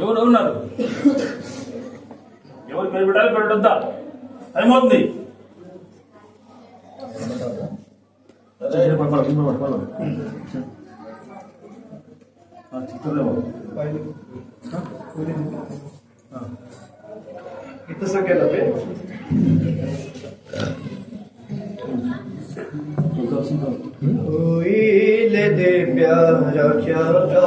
ఎవరు ఉన్నారు ఎవరు పేరు పెట్టాలి పేరు పెట్టొద్దా ఏమవుతుంది చిత్తూరులో कितने सौ के लगे ले दे प्यारा क्या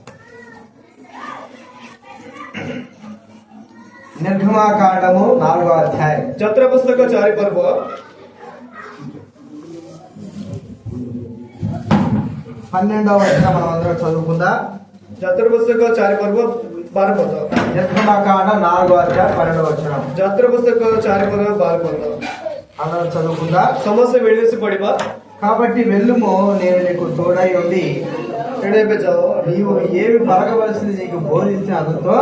నిర్గమాకాండము నాలుగో అధ్యాయం. చత్ర పుస్తకాచారి పర్వ పన్నెండవ అధ్యాయం మనం అందరం చదువుకుందా. చతుర్ పుస్తకాచారి పరుపు బారిపోతాం నిర్గమాకాండ నాలుగో అధ్యాయం పన్నెండవ వచ్చిన చతుర్ పుస్తకాచారి పర్వ బారిపోతాం అందరం చదువుకుందా. సమస్య వెళ్ళేసి పడిపా. కాబట్టి వెళ్ళుము నేను నీకు తోడై ఉంది నీవు ఏమి పరగవలసింది నీకు బోధించిన అతనితో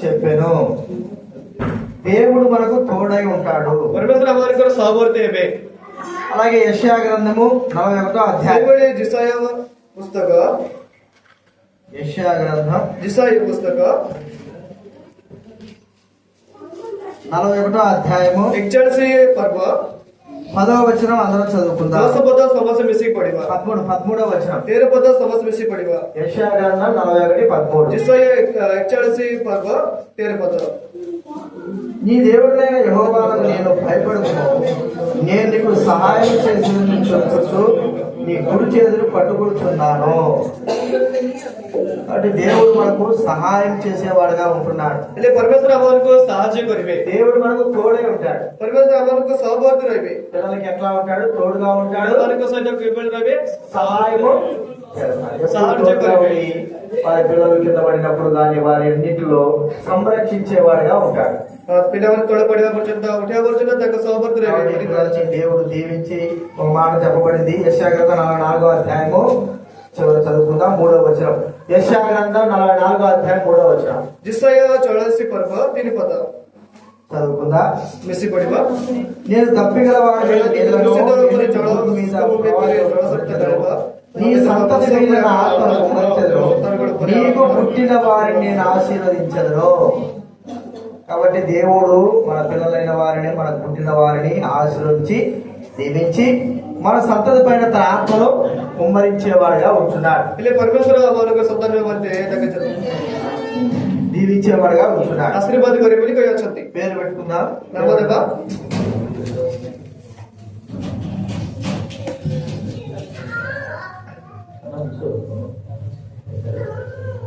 చెప్పాను. దేవుడు మనకు తోడై ఉంటాడు. ಪರಮೇಶ್ವರ ಅವರಿಗೂ ಸಾಮರ್ಥ್ಯವೇ అలాగే యెషయా గ్రంథము నలభై ఒకటో అధ్యాయం. దేవుడే ಜಿಸಾಯ ಪುಸ್ತಕ యెషయా గ్రంథం ಜಿಸಾಯ ಪುಸ್ತಕ నలభై ఒకటో అధ్యాయము. ఎక్చర్సీ పర్వ. పదవ వచనం అందరం చదువుకుందాం. దోస సమస్య మిసి పడివా పదమూడు పదమూడవ వచనం. తేరు పదో సమస్య మిసి పడివా యెషయా గ్రంథం నలభై ఒకటి పదమూడు. జిసయ హెచ్ఆర్సి పర్వ తేరు నీ దేవుడైన యహోవాను నేను భయపడుతున్నాను. నేను నీకు సహాయం చేసిన చూస్తూ నీ గుడి చేతులు పట్టుకుంటున్నాను అంటే దేవుడు మనకు సహాయం చేసేవాడుగా ఉంటున్నాడు. అంటే పరమేశ్వర అమ్మకు సహాయం దేవుడు మనకు తోడే ఉంటాడు. పరమేశ్వర అమ్మకు సహబోధుడు పిల్లలకి ఎట్లా ఉంటాడు? తోడుగా ఉంటాడు. మనకు సహాయము వారి పిల్లలు కింద పడినప్పుడు కానీ వారి అన్నింటిలో సంరక్షించేవాడిగా ఉంటాడు. పిల్లవారి తొడపడిన కూర్చుంటా ఒకటే కూర్చుంటా తగ్గ దేవుడు దీవించి ఒక మాట చెప్పబడింది. యశాగ్రత నలభై నాలుగో అధ్యాయము చదువుకుందాం మూడో వచనం. యశాగ్రంథం నలభై నాలుగో అధ్యాయం మూడో వచనం. జిస్సయ్య చోడసి పర్వ దీని పద చదువుకుందా మిస్సి పడివ నేను తప్పిగల వాడి మీద ఆత్మను నీకు పుట్టిన వారిని నేను ఆశీర్వదించదు కాబట్టి దేవుడు మన పిల్లలైన వారిని మన పుట్టిన వారిని ఆశీర్వించి దీవించి మన సంతతి పైన తన ఆత్మలో కుమ్మరించేవాడుగా ఉంటున్నాడు. దీవించేవాడుగా ఉంటున్నాడు. ఆశీర్వాద పేరు పెట్టుకుందాం. తర్వాత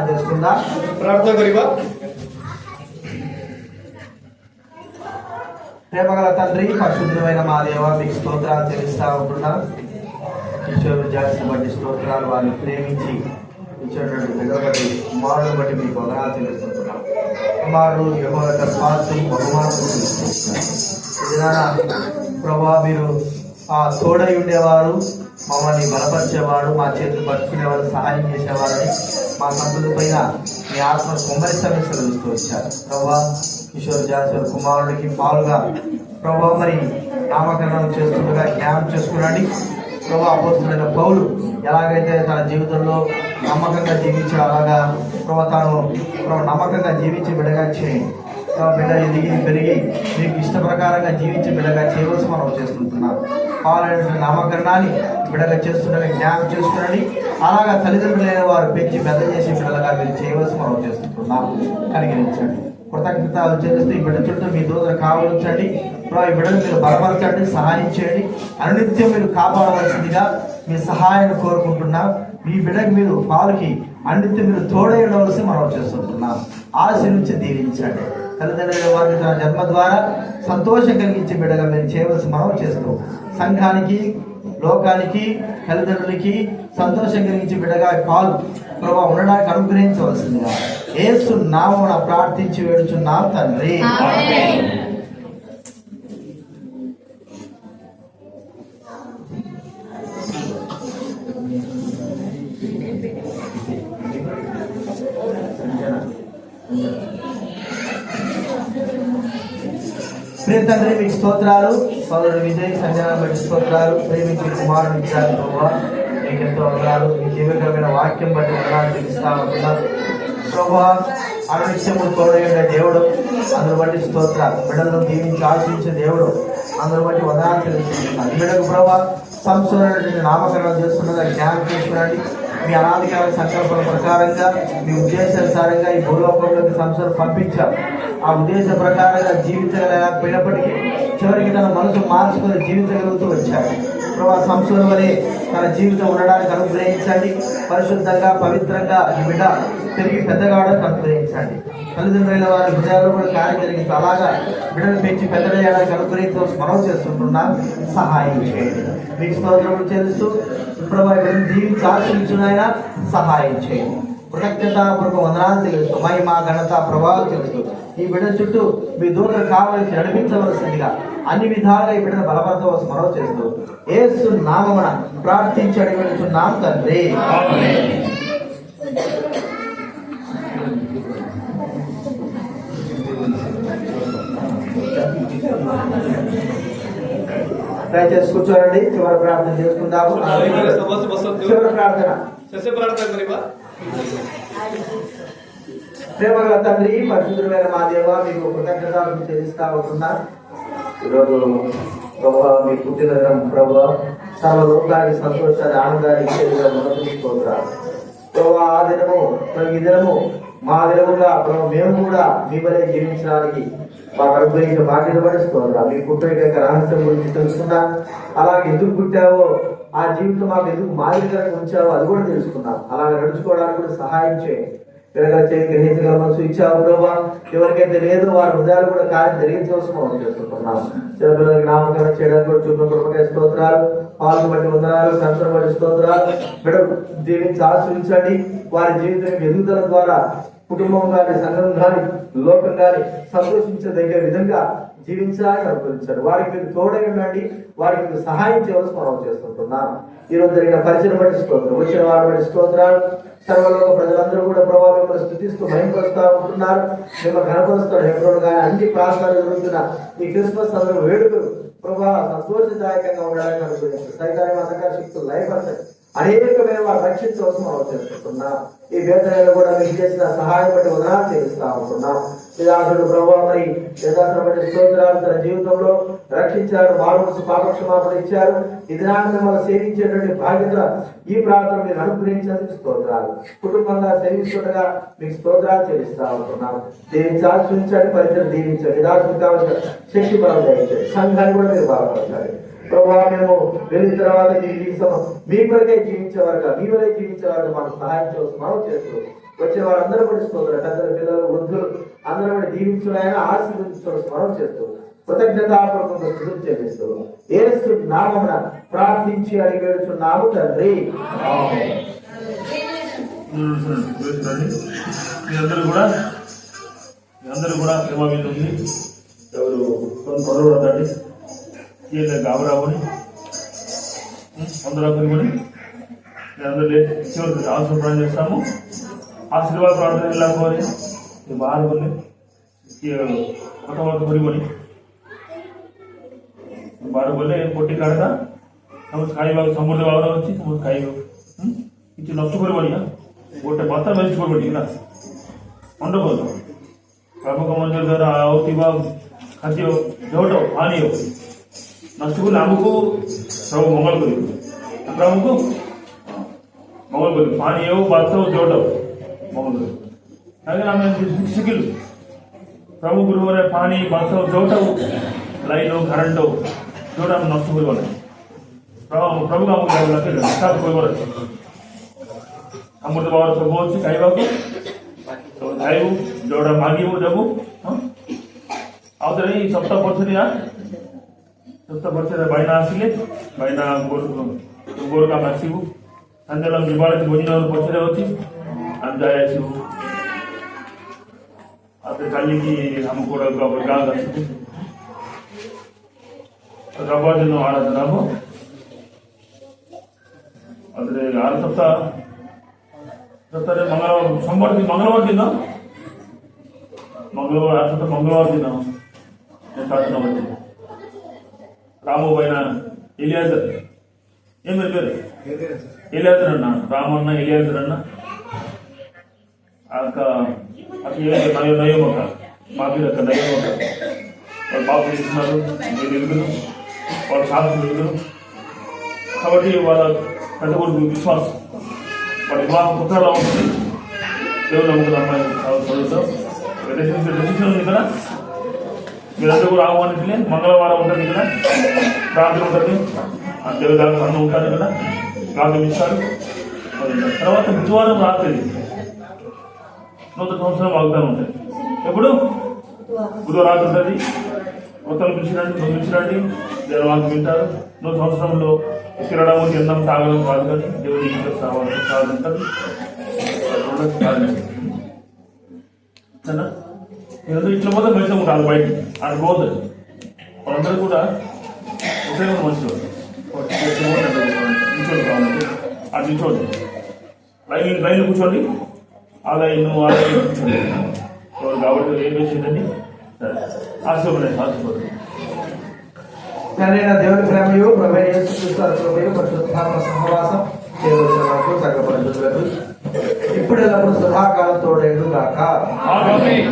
ప్రార్థన చేసుకుందా. ప్రార్థన గరిబా ప్రేమగల తండ్రి పరిశుద్ధమైన మా దేవ మీకు స్తోత్రాలు తెలుస్తా ఉంటున్నా. కిషోర్ విద్యార్థిని బట్టి స్తోత్రాలు వారిని ప్రేమించి ఇచ్చేటువంటి బిడ్డల బట్టి కుమారుడు బట్టి మీకు వందనాలు తెలుస్తున్నాం కుమారుడు యహోత పాత్ర బహుమానం ప్రభావ మీరు ఆ తోడై ఉండేవారు మమ్మల్ని బలపరిచేవాడు మా చేతులు పట్టుకునేవారు సహాయం చేసేవారని మా సంతుల పైన మీ ఆత్మ కుమ్మరిస్తామని సెలవిస్తూ వచ్చారు. ప్రభా కిషోర్ జాన్సర్ కుమారుడికి పాలుగా ప్రభా మరి నామకరణం చేస్తుండగా జ్ఞానం చేసుకున్నాడు ప్రభా అపోతుడైన పౌలు ఎలాగైతే తన జీవితంలో నమ్మకంగా జీవించే అలాగా ప్రభా తాను నమ్మకంగా జీవించి విడగా చేయండి. బిడ్డ ఎదిగి పెరిగి మీకు ఇష్ట ప్రకారంగా జీవించి బిడ్డగా చేయవలసి మనం చేసుకుంటున్నాం. పాలైన నామకరణాన్ని బిడగా చేస్తుండగా జ్ఞానం చేసుకునండి. అలాగా తల్లిదండ్రులైన వారు పెంచి పెద్ద చేసి బిడ్డలుగా మీరు చేయవలసి మనం చేసుకుంటున్నాం. కలిగించండి కృతజ్ఞతలు చెల్లిస్తూ ఈ బిడ్డ చుట్టూ మీ దూతలు కావలించండి. ఈ బిడ్డను మీరు బలపరచండి సహాయం చేయండి. అనునిత్యం మీరు కాపాడవలసిందిగా మీ సహాయాన్ని కోరుకుంటున్నాం. మీ బిడ్డకు మీరు పాలకి అన్నిటి మీరు తోడై ఉండవలసి మనం చేస్తుంటున్నాం ఆశ నుంచి దీవించండి. తల్లిదండ్రుల వారికి తన జన్మ ద్వారా సంతోషం కలిగించే బిడ్డగా మీరు చేయవలసి మనం చేస్తూ సంఘానికి లోకానికి తల్లిదండ్రులకి సంతోషం కలిగించే బిడ్డగా పాలు ప్రభావ ఉండడానికి అనుగ్రహించవలసిందిగా ఏసు నామన ప్రార్థించి వేడుచున్నాం తండ్రి. ప్రియ తండ్రి మీకు స్తోత్రాలు. సోదరుడు విజయ్ సంజన బట్టి స్తోత్రాలు. ప్రేమించి కుమారుడు ఇచ్చారు మీకు ఎంతో వందనాలు. మీ జీవితమైన వాక్యం బట్టి వందనాలు తెలుస్తా ఉన్నారు ప్రభా అనునిత్యము తోడైన దేవుడు. అందరు బట్టి స్తోత్ర బిడ్డలను దీవించి ఆశించే దేవుడు. అందరు బట్టి వందనాలు తెలుస్తుంది బిడ్డకు ప్రభా సంస్థ నామకరణం చేస్తున్నదా జ్ఞానం చేసుకునండి. మీ అనాధికార సంకల్పం ప్రకారంగా మీ ఉద్దేశానుసారంగా ఈ భూలోకంలోకి సంస్థలు పంపించారు. ఆ ఉద్దేశ ప్రకారంగా జీవించలేకపోయినప్పటికీ చివరికి తన మనసు మార్చుకొని జీవించగలుగుతూ వచ్చాడు ప్రభా సంస్థల వలె తన జీవితం ఉండడానికి అనుగ్రహించండి. పరిశుద్ధంగా పవిత్రంగా ఈ బిడ్డ తిరిగి పెద్దగాడ అనుగ్రహించండి. తల్లిదండ్రుల వారి హృదయాల్లో కూడా కార్యం జరిగింది. అలాగా బిడ్డను పెంచి పెద్దలయ్యడానికి చేయడానికి అనుగ్రహించవలసి మనం చేస్తుంటున్నాం. సహాయం చేయండి. మీకు స్తోత్రములు చేస్తూ ప్రభా బిడ్డను దీవించి ఆశ్రయించున్నాయన సహాయం చేయండి. కృతజ్ఞతాపూర్వక వందనాలు తెలుసు మహిమ ఘనత ప్రభావం తెలుసు ఈ బిడ్డ చుట్టూ మీ దూరం కావలసి నడిపించవలసిందిగా అన్ని విధాలుగా ఈ బిడ్డను బలపరచవలసి మనవి చేస్తూ ఏసు నామమున ప్రార్థించి అడిగిచున్నాం తండ్రి. దయచేసి కూర్చోండి చివరి ప్రార్థన చేసుకుందాము. ప్రేమగల తండ్రి పరిశుద్ధులైన మా దేవ మీకు కృతజ్ఞతలు చేస్తా ఉంటున్నా. ఈరోజు ప్రభా మీ పుట్టినదినం ప్రభా సర్వలోకానికి సంతోషాన్ని ఆనందాన్ని ఇచ్చే విధంగా తీసుకుంటున్నారు ప్రభా ఆ దినము ఈ దినము మా దినముగా మేము కూడా మీ వరే జీవించడానికి మాకు అనుగ్రహించిన బాధ్యత పడి స్తోత్రాలు మీ పుట్టిన యొక్క రహస్యం గురించి తెలుసుకున్నా అలాగే ఎందుకు పుట్టావో ఆ జీవితం మాకు ఎందుకు మాదిరికరంగా ఉంచావో అది కూడా తెలుసుకున్నాం. అలాగే నడుచుకోవడానికి కూడా సహాయం చేయండి పిల్లల గ్రహించగల మనసు ఇచ్చావు ప్రభా. ఎవరికైతే లేదో వారి హృదయాలు కూడా కార్యం జరిగించవలసిన మనం చేస్తున్నాం చిన్నపిల్లలకి నామకరణం చేయడానికి కూడా చూపిన కృపకాయ స్తోత్రాలు. పాలు బట్టి వందనాలు సంతరం బట్టి స్తోత్రాలు. బిడ్డ దీవించి ఆశ్రయించండి వారి జీవితం ఎదుగుదల ద్వారా కుటుంబం కానీ సంఘం కానీ లోకం కానీ సంతోషించదగిన విధంగా జీవించాలని అనుకరించారు వారికి మీరు తోడై ఉండండి. వారికి మీరు సహాయం చేయవలసి మనం చేస్తుంటున్నాం. ఈ రోజు జరిగిన పరిచయం బట్టి స్తోత్రం. వచ్చిన వారి బట్టి స్తోత్రాలు. సర్వలోక ప్రజలందరూ కూడా ప్రభావం స్థుతిస్తూ భయపరుస్తూ ఉంటున్నారు. మేము కనపరుస్తాడు హెబ్రోడు కానీ అన్ని ప్రాంతాలు జరుగుతున్న ఈ క్రిస్మస్ అందరూ వేడుకలు ప్రభావ సంతోషదాయకంగా ఉండడానికి అనుగ్రహించారు సైతాన్ని అంధకార శక్తులు అనేకమైన వారు రక్షించవలసిన మనం చేసుకుంటున్నాం ఈ వేదనలు కూడా మీకు చేసిన సహాయం బట్టి వదనాలు చేస్తా ఉంటున్నాం. విదాసుడు ప్రభావ మరి యథార్థం స్తోత్రాలు తన జీవితంలో రక్షించారు. మానసు పాపక్షమాపణ ఇచ్చారు. ఇది మిమ్మల్ని సేవించేటువంటి బాధ్యత ఈ ప్రాంతం మీరు అనుగ్రహించేందుకు స్తోత్రాలు. కుటుంబంగా సేవిస్తుండగా మీకు స్తోత్రాలు చెల్లిస్తా ఉంటున్నాం. దీవించాల్సి ఉంచండి పరిచయం దీవించండి. దాసుడు కావాల్సిన శక్తి బలం దయచేయండి. సంఘాన్ని కూడా మీరు బాగుపరచాలి ప్రభావ మేము వెళ్ళిన తర్వాత మీ జీవితం మీ కొరకే జీవించేవారుగా మీ వరే జీవించేవారుగా మాకు సహాయం చేస్తూ మనం చేస్తూ వచ్చే వారందరూ కూడా స్తోత్రం పెద్దలు పిల్లలు వృద్ధులు అందరూ కూడా జీవించున్నాయని ఆశీర్వదించడం స్మరణ చేస్తూ కృతజ్ఞతాపూర్వకంగా స్థుతులు చెల్లిస్తూ ఏసు నామమున ప్రార్థించి అడిగి వేడుచున్నాము తండ్రి. ఆమేన్. మీ అందరూ కూడా మీ అందరూ కూడా ప్రేమ మీద ఉంది ఎవరు కొన్ని పనులు పడదండి లేదా గావరావని అందరూ కూడా అందరూ చివరికి అవసరం ప్రార్థన చేస్తాము ఆశీర్వాద ప్రార్థన వెళ్ళాకోని బాధకొని మొట్టమొదటి కొరికొని బాధకొని పొట్టి కాడక ನಮ್ಗೆ ಕಾಯಿವಾಗ ಸಮುದ್ರ ಅವರ ಹಚ್ಚಿ ನಮ್ಗೆ ಕಾಯಿವಾಗ ಇದು ನಷ್ಟು ಕೊಡುವಳಿಯ ಒಟ್ಟೆ ಭತ್ತ ಬೆಳೆಸಿ ಕೊಡುವಳಿ ಇಲ್ಲ ಮಂಡಬೋದು ಪ್ರಮುಖ ಮಂದಿರದ ಅವತಿವ ಕತಿಯೋ ದೊಡ್ಡ ಹಾನಿಯೋ ମଣ୍ଡପ ପ୍ରଭୁଙ୍କ ମନ୍ଦିର ଦ୍ୱାରା ଆଉଥିବା ଖାଦ୍ୟ ଝୋଟ ପାନୀୟ ନଷ୍ଟ କଲେ ଆମକୁ ସବୁ ମଙ୍ଗଳ କରିବ ପ୍ରଭୁଙ୍କୁ ମଙ୍ଗଳ କରିବ ପାଣି ହେଉ ଭାତ ଝୋଟ ମଙ୍ଗଳ କରିବ କାହିଁକି ଆମେ ଶିଖିଲୁ ପ୍ରଭୁ ଗୃହରେ ପାଣି ଭାତ ଝୋଟ ଲାଇଟ୍ ହଉ କରେଣ୍ଟ ହଉ ଯୋଉଟା ଆମେ ନଷ୍ଟ କରିବ ନାହିଁ ପ୍ରଭୁ ପ୍ରଭୁକୁ ଆମକୁ ଲାଗିଲା ହିସାବ କରିବାର ଅଛି ଆମର ତ ବାବାର ସବୁ ଅଛି ଖାଇବାକୁ ସବୁ ଖାଇବୁ ଯୋଉଟା ମାଗିବୁ ଦେବୁ ହଁ ଆଉ ଥରେ ଏଇ ସପ୍ତାହ ପଛରେ ಸುತ್ತ ಬರ್ತದೆ ಬೈನ ಹಾಸಿಲಿ ಬೈನ ಗೋರ್ ಗೋರ್ಕಾಮ ಹಾಕ್ಸಿವು ಅಂದೆಲ್ಲ ನಿವಾಳಿಸಿ ಭೋಜನವ್ರು ಬರ್ತಾರೆ ಹೋಗಿ ಅಂದಾಯ ಹಾಸಿವು ಅದು ಕಲ್ಲಿಗೆ ನಮ್ಮ ಕೂಡ ಒಬ್ಬರು ಗಾಂಗ್ ಹಾಕ್ಸಿದ್ವಿ ರಬ್ಬಾಜನ್ನು ಆಡೋದು ನಾವು ಆದರೆ ಆರು ಸಪ್ತಾಹ ಸತ್ತರೆ ಮಂಗಳವಾರ ಸೋಮವಾರ ದಿನ ಮಂಗಳವಾರ ದಿನ ಮಂಗಳವಾರ ಆರು ಸಪ್ತಾಹ ಮಂಗಳವಾರ ದಿನ ಸಾಧನ ಬರ್ತೀವಿ రాము పైన ఇలియాజర్ ఏం పేరు ఇలియాజర్ అన్న. రాము అన్న. ఇలియాజర్ అన్న నయం ఒక మా పేరు ఒక నయం ఒక వాళ్ళు పాప చేస్తున్నారు? మీరు ఎదుగును వాళ్ళు సాధకులు ఎదుగును కాబట్టి వాళ్ళ పెద్ద కొడుకు విశ్వాసం. వాళ్ళ వివాహం పుత్రాలు ఉంటుంది దేవుడు అమ్ముకున్న అమ్మాయి చదువుతాం డెసిషన్ ఉంది కదా? మీరందరూ కూడా ఆహ్వానించలే మంగళవారం ఉంటుంది కదా? రాత్రి ఉంటుంది. ఆ దేవదారు అన్న ఉంటారు కదా? రాత్రి ఇస్తారు తర్వాత బుధవారం రాత్రి నూతన సంవత్సరం వాగ్దానం ఉంటాయి ఎప్పుడు? బుధవారం రాత్రి ఉంటుంది. కొత్తలు పిలిచినండి నువ్వు దేవుడు వాళ్ళు వింటారు. నూతన సంవత్సరంలో తిరగడం తినడం తాగడం కాదు కానీ దేవుడి ఇంట్లో రావాలి కాదంటారు ఈరోజు ఇట్లా పోతే బయట ఉంటారు బయట ఆడ పోదు వాళ్ళందరూ కూడా ఒకే ఒక మనుషులు నిల్చోండి కావాలంటే అది నిల్చోండి. లైన్ లైన్ కూర్చోండి. ఆ లైన్ ఆ లైన్ కూర్చోండి. కాబట్టి ఏం చేసిందండి? సరే. ఆశపడండి ఆశపడండి తండ్రి దేవుని ప్రేమయు ప్రభు యేసుక్రీస్తు కృపయు పరిశుద్ధాత్మ సహవాసం చేయవలసిన వరకు సగ పరిశుద్ధులకు ఇప్పుడు ఎల్లప్పుడు సదాకాలం తోడేడు గాక ఆమేన్.